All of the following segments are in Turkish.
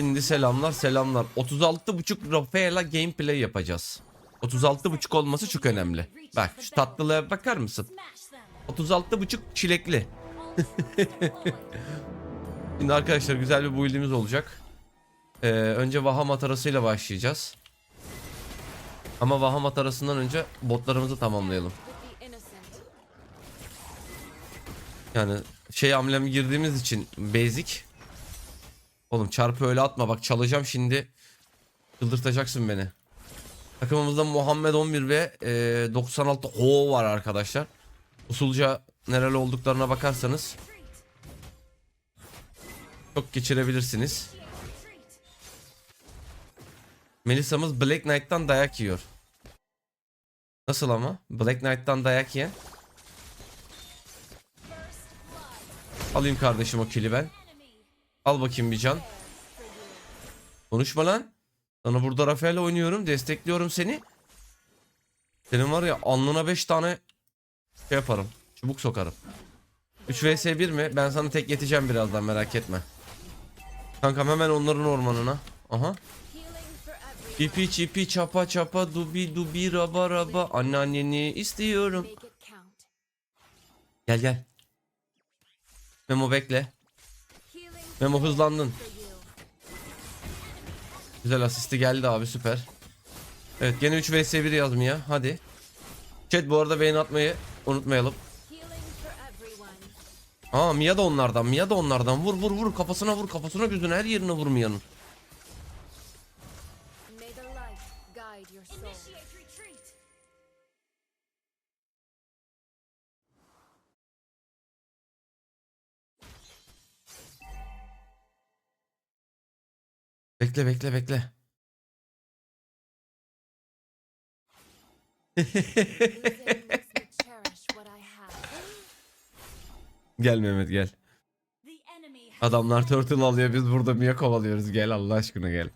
Şimdi selamlar selamlar. 36.5 Rafaela gameplay yapacağız. 36.5 olması çok önemli. Bak şu tatlılığa bakar mısın? 36.5 çilekli. Şimdi arkadaşlar güzel bir build'imiz olacak. Ee, önce Vaha matarasıyla başlayacağız. Ama Vaha matarasından önce botlarımızı tamamlayalım. Yani şey hamlemi girdiğimiz için basic. Oğlum çarpı öyle atma bak çalacağım şimdi. Çıldırtacaksın beni. Takımımızda Muhammed 11 ve e, 96 Ho var arkadaşlar. Usulca nereli olduklarına bakarsanız çok geçirebilirsiniz. Melisa'mız Black Knight'tan dayak yiyor. Nasıl ama? Black Knight'tan dayak yiyen. Alayım kardeşim o kili ben. Al bakayım bir can. Konuşma lan. Sana burada Rafael oynuyorum. Destekliyorum seni. Senin var ya alnına 5 tane şey yaparım. Çubuk sokarım. 3 vs 1 mi? Ben sana tek yeteceğim birazdan merak etme. Kankam hemen onların ormanına. Aha. Çipi çipi çapa çapa dubi dubi raba raba anneanneni istiyorum. Gel gel. Memo bekle. Memo hızlandın. Güzel asisti geldi abi süper. Evet gene 3 vs 1 yazmaya hadi. Chat bu arada beğeni atmayı unutmayalım. Aa Mia da onlardan Mia da onlardan vur vur vur kafasına vur kafasına gözüne her yerine vur Mia'nın. Bekle bekle bekle. Gel Mehmet gel. Adamlar turtle alıyor biz burada Mia kovalıyoruz gel Allah aşkına gel.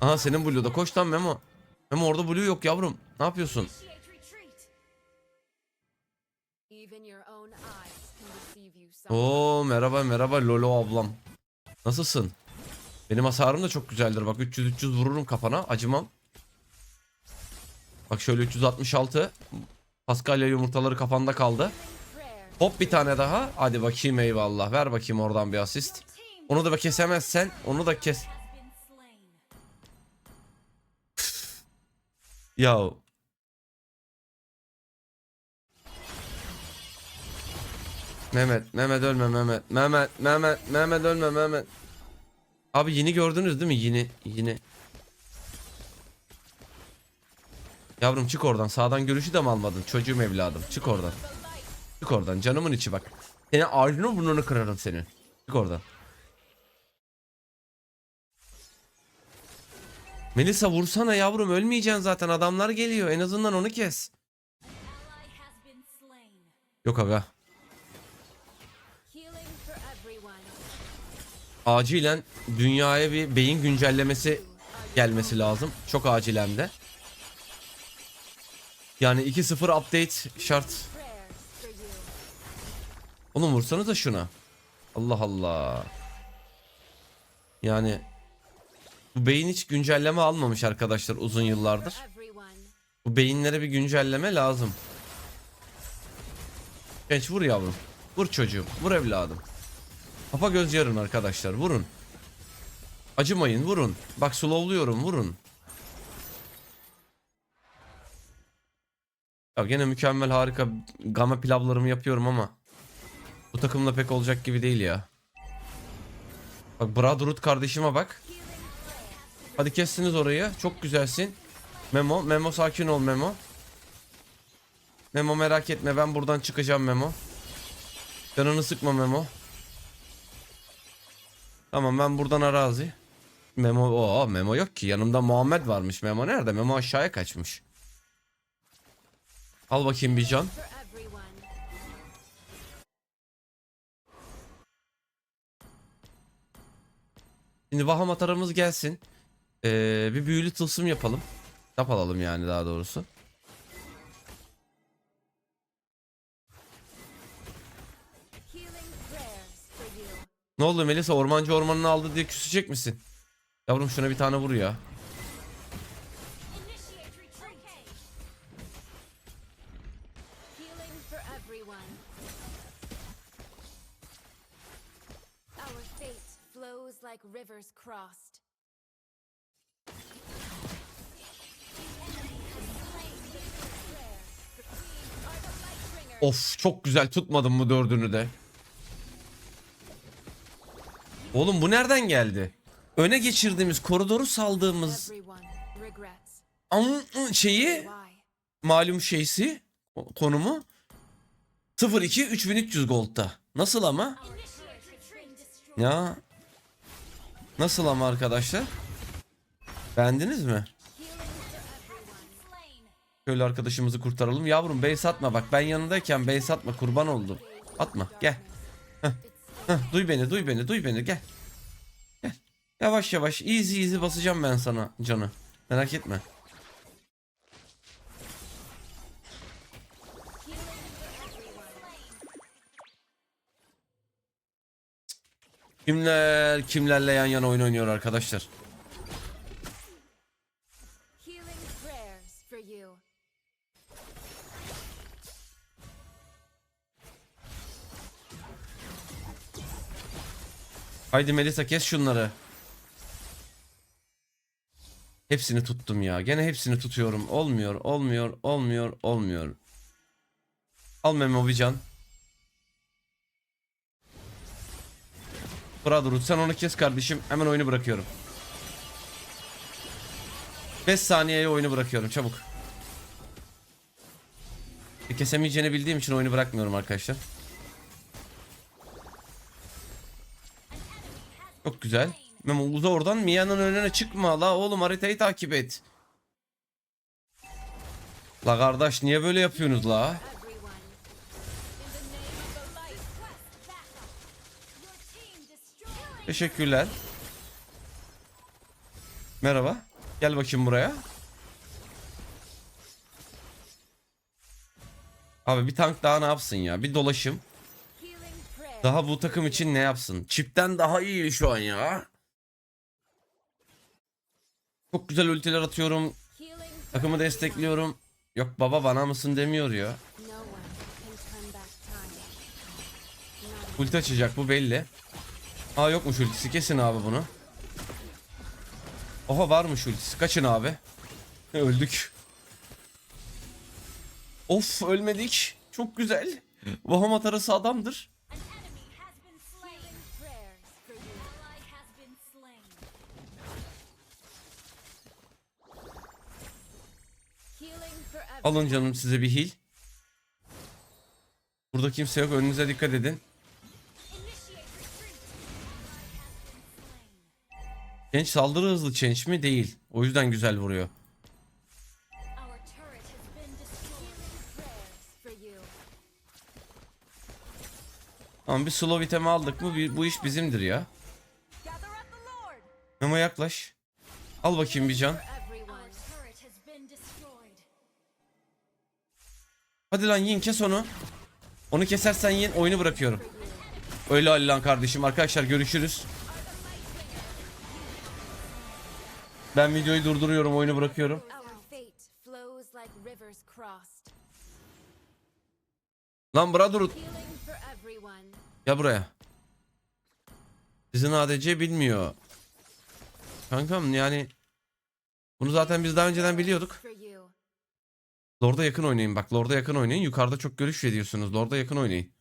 Aha senin Blue'da koş lan Memo. Memo orada Blue yok yavrum. Ne yapıyorsun? Oo merhaba merhaba Lolo ablam. Nasılsın? Benim hasarım da çok güzeldir. Bak 300 300 vururum kafana. Acımam. Bak şöyle 366. Paskalya yumurtaları kafanda kaldı. Hop bir tane daha. Hadi bakayım eyvallah. Ver bakayım oradan bir asist. Onu da kesemezsen onu da kes. Ya. Mehmet, Mehmet ölme Mehmet. Mehmet, Mehmet, Mehmet ölme Mehmet. Abi yeni gördünüz değil mi? Yeni, yeni. Yavrum çık oradan. Sağdan görüşü de mi almadın? Çocuğum evladım. Çık oradan. Çık oradan. Canımın içi bak. Seni ağzını burnunu kırarım senin. Çık oradan. Melisa vursana yavrum ölmeyeceksin zaten adamlar geliyor en azından onu kes. Yok aga acilen dünyaya bir beyin güncellemesi gelmesi lazım. Çok acil hem de. Yani 2.0 update şart. Oğlum vursanız da şuna. Allah Allah. Yani bu beyin hiç güncelleme almamış arkadaşlar uzun yıllardır. Bu beyinlere bir güncelleme lazım. Genç vur yavrum. Vur çocuğum. Vur evladım. Kafa göz yarın arkadaşlar. Vurun. Acımayın. Vurun. Bak slowluyorum. Vurun. Ya gene mükemmel harika gama pilavlarımı yapıyorum ama bu takımla pek olacak gibi değil ya. Bak Bradrut kardeşime bak. Hadi kestiniz orayı. Çok güzelsin. Memo, Memo sakin ol Memo. Memo merak etme ben buradan çıkacağım Memo. Canını sıkma Memo. Tamam ben buradan arazi. Memo o Memo yok ki yanımda Muhammed varmış. Memo nerede? Memo aşağıya kaçmış. Al bakayım bir can. Şimdi Vaham atarımız gelsin. Ee, bir büyülü tılsım yapalım. Kitap alalım yani daha doğrusu. Ne oldu Melisa ormancı ormanını aldı diye küsecek misin? Yavrum şuna bir tane vur ya. Of çok güzel tutmadım mı dördünü de. Oğlum bu nereden geldi? Öne geçirdiğimiz koridoru saldığımız an şeyi malum şeysi konumu 02 3300 gold'da. Nasıl ama? Ya Nasıl ama arkadaşlar? Beğendiniz mi? Şöyle arkadaşımızı kurtaralım. Yavrum bey satma bak ben yanındayken bey satma kurban oldum. Atma gel. Heh, heh, duy beni duy beni duy beni gel. Gel. Yavaş yavaş easy easy basacağım ben sana canı. Merak etme. Kimler kimlerle yan yana oyun oynuyor arkadaşlar. Haydi Melisa kes şunları. Hepsini tuttum ya. Gene hepsini tutuyorum. Olmuyor, olmuyor, olmuyor, olmuyor. Al Memo bir can. Brotherhood sen onu kes kardeşim. Hemen oyunu bırakıyorum. 5 saniyeye oyunu bırakıyorum çabuk. E, Kesemeyeceğini bildiğim için oyunu bırakmıyorum arkadaşlar. Çok güzel. Memo uza oradan Mia'nın önüne çıkma la oğlum haritayı takip et. La kardeş niye böyle yapıyorsunuz la? Teşekkürler. Merhaba. Gel bakayım buraya. Abi bir tank daha ne yapsın ya? Bir dolaşım. Daha bu takım için ne yapsın? Çipten daha iyi şu an ya. Çok güzel ultiler atıyorum. Takımı destekliyorum. Yok baba bana mısın demiyor ya. Ulti açacak bu belli. Aa yokmuş ultisi kesin abi bunu. Oha varmış ultisi kaçın abi. Öldük. Of ölmedik. Çok güzel. Bahamat arası adamdır. Alın canım size bir heal. Burada kimse yok önünüze dikkat edin. Change saldırı hızlı change mi? Değil. O yüzden güzel vuruyor. Ama bir slow itemi aldık mı bu iş bizimdir ya. Memo yaklaş. Al bakayım bir can. Hadi lan yiyin kes onu. Onu kesersen yiyin oyunu bırakıyorum. Öyle Ali lan kardeşim. Arkadaşlar görüşürüz. Ben videoyu durduruyorum oyunu bırakıyorum. Lan for everyone. gel buraya. Sizin ADC bilmiyor. Kankam yani bunu zaten biz daha önceden biliyorduk. Lord'a yakın oynayın bak. Lord'a yakın oynayın. Yukarıda çok görüş veriyorsunuz. Lord'a yakın oynayın.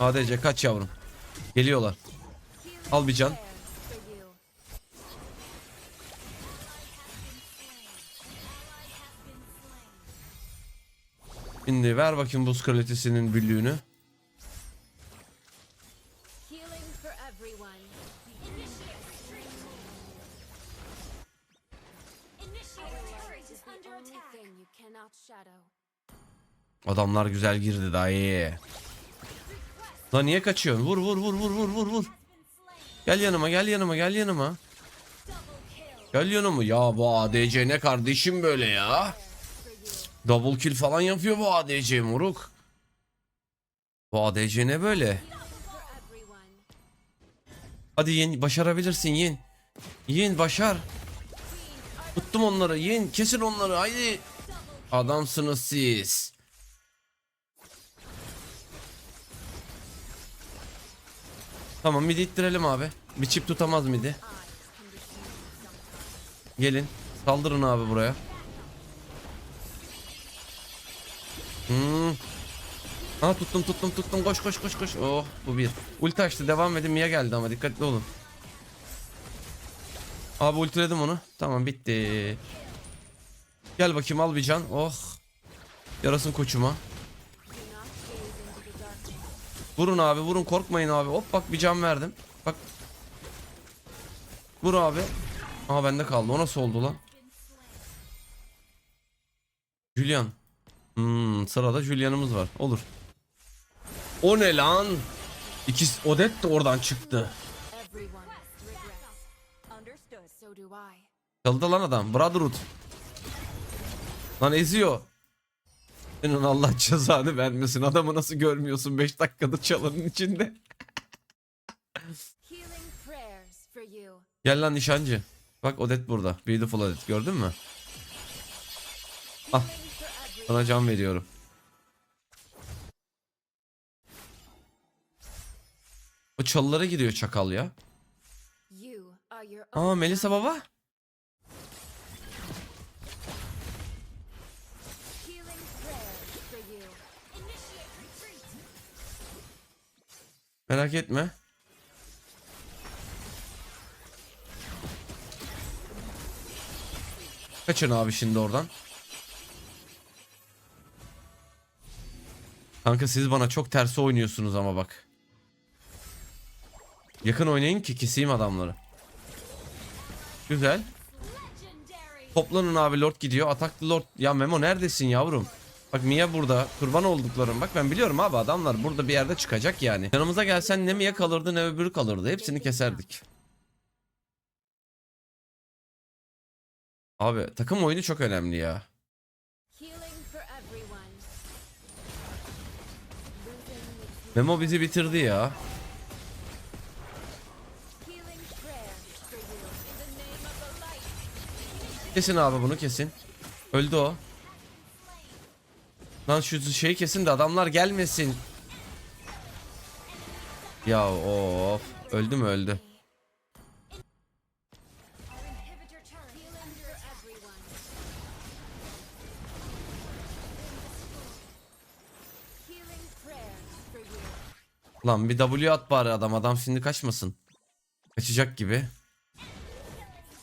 ADC kaç yavrum. Geliyorlar. Al bir can. Şimdi ver bakayım buz kraliçesinin büllüğünü. Adamlar güzel girdi daha iyi. Lan niye kaçıyorsun? Vur vur vur vur vur vur vur. Gel yanıma gel yanıma gel yanıma. Gel yanıma. Ya bu ADC ne kardeşim böyle ya? Double kill falan yapıyor bu ADC moruk. Bu ADC ne böyle? Hadi Yin başarabilirsin Yin. Yin başar. Tuttum onları Yin kesin onları haydi. Adamsınız siz. Tamam midi ittirelim abi. Bir çip tutamaz midi. Gelin. Saldırın abi buraya. Hmm. Ha tuttum tuttum tuttum koş koş koş koş. Oh bu bir. Ulti açtı devam edin Mia geldi ama dikkatli olun. Abi ultiledim onu. Tamam bitti. Gel bakayım al bir can. Oh. Yarasın koçuma. Vurun abi vurun korkmayın abi. Hop bak bir can verdim. Bak. Vur abi. Aa bende kaldı. O nasıl oldu lan? Julian. Hmm, sırada Julian'ımız var. Olur. O ne lan? İkisi Odet de oradan çıktı. Çaldı lan adam. Brotherhood. Lan eziyor. Senin Allah cezanı vermesin. Adamı nasıl görmüyorsun 5 dakikadır çalının içinde. Gel lan nişancı. Bak Odet burada. Beautiful Odet gördün mü? Ah. Sana can veriyorum. O çalılara gidiyor çakal ya. Aa Melisa baba. Merak etme. Kaçın abi şimdi oradan. Kanka siz bana çok tersi oynuyorsunuz ama bak. Yakın oynayın ki keseyim adamları. Güzel. Toplanın abi Lord gidiyor. Ataklı Lord. Ya Memo neredesin yavrum? Bak Mia burada. Kurban olduklarım. Bak ben biliyorum abi adamlar burada bir yerde çıkacak yani. Yanımıza gelsen ne Mia kalırdı ne öbürü kalırdı. Hepsini keserdik. Abi takım oyunu çok önemli ya. Memo bizi bitirdi ya. Kesin abi bunu kesin. Öldü o. Lan şu şeyi kesin de adamlar gelmesin. Ya of. Öldü mü öldü. Lan bir W at bari adam. Adam şimdi kaçmasın. Kaçacak gibi.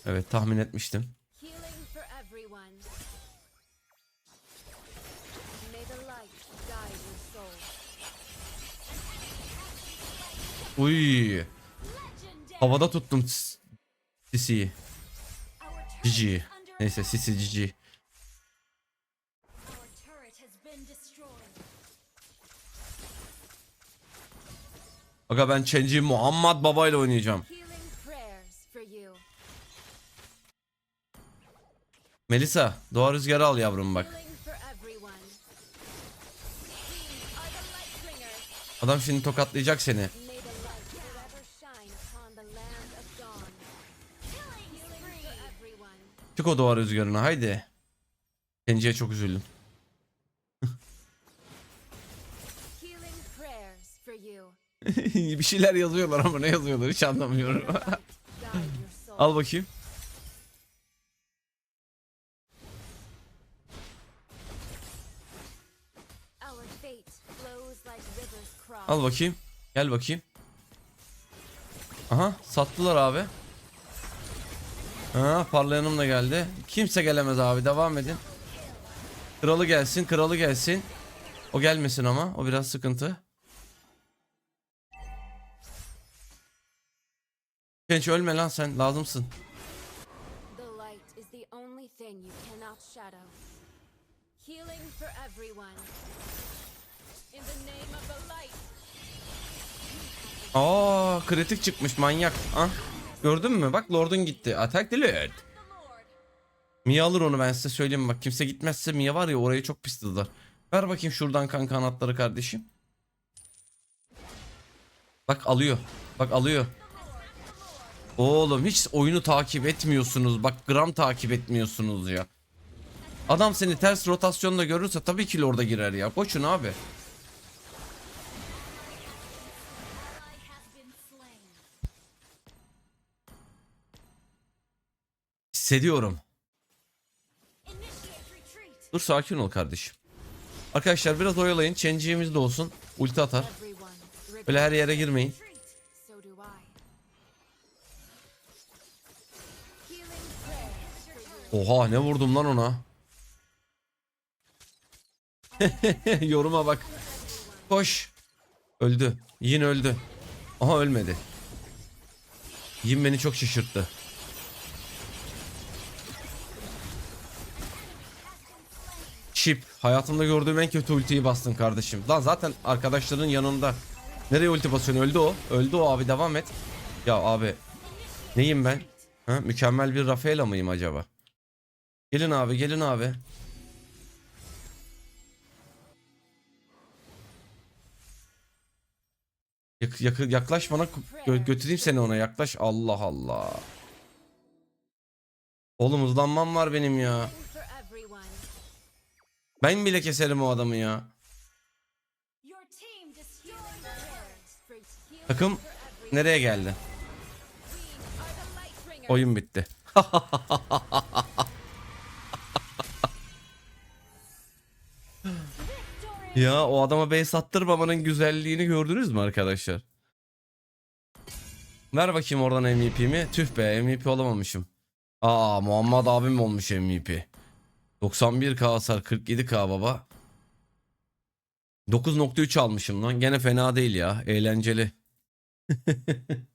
Evet tahmin etmiştim. Uy. Havada tuttum Sisi'yi. Cici. Neyse. Sisi Cici. Aga ben Chenji Muhammed Baba ile oynayacağım. Melisa doğa rüzgarı al yavrum bak. Adam şimdi tokatlayacak seni. Çık o doğa rüzgarına haydi. Chenji'ye çok üzüldüm. Bir şeyler yazıyorlar ama ne yazıyorlar hiç anlamıyorum. Al bakayım. Al bakayım. Gel bakayım. Aha sattılar abi. Ha parlayanım da geldi. Kimse gelemez abi devam edin. Kralı gelsin kralı gelsin. O gelmesin ama o biraz sıkıntı. Genç ölme lan sen lazımsın. Aa kritik çıkmış manyak. Ah gördün mü bak Lord'un gitti. Attack the Lord. Mia alır onu ben size söyleyeyim bak kimse gitmezse Mia var ya orayı çok pis tutar. Ver bakayım şuradan kan kanatları kardeşim. Bak alıyor. Bak alıyor. Oğlum hiç oyunu takip etmiyorsunuz. Bak gram takip etmiyorsunuz ya. Adam seni ters rotasyonda görürse tabii ki orada girer ya. Koşun abi. Hissediyorum. Dur sakin ol kardeşim. Arkadaşlar biraz oyalayın. Change'imiz de olsun. Ulti atar. Böyle her yere girmeyin. Oha ne vurdum lan ona. Yoruma bak. Koş. Öldü. Yin öldü. Aha ölmedi. Yin beni çok şaşırttı. Chip. Hayatımda gördüğüm en kötü ultiyi bastın kardeşim. Lan zaten arkadaşların yanında. Nereye ulti basıyorsun? Öldü o. Öldü o abi devam et. Ya abi. Neyim ben? Ha, mükemmel bir Rafaela mıyım acaba? Gelin abi gelin abi. Yak, yak- yaklaş bana gö- götüreyim seni ona yaklaş. Allah Allah. Oğlum hızlanmam var benim ya. Ben bile keserim o adamı ya. Takım nereye geldi? Oyun bitti. ya o adama base attırmamanın güzelliğini gördünüz mü arkadaşlar? Ver bakayım oradan MVP'mi. Tüh be MVP olamamışım. Aa Muhammed abim olmuş MVP. 91k hasar 47k baba. 9.3 almışım lan. Gene fena değil ya. Eğlenceli.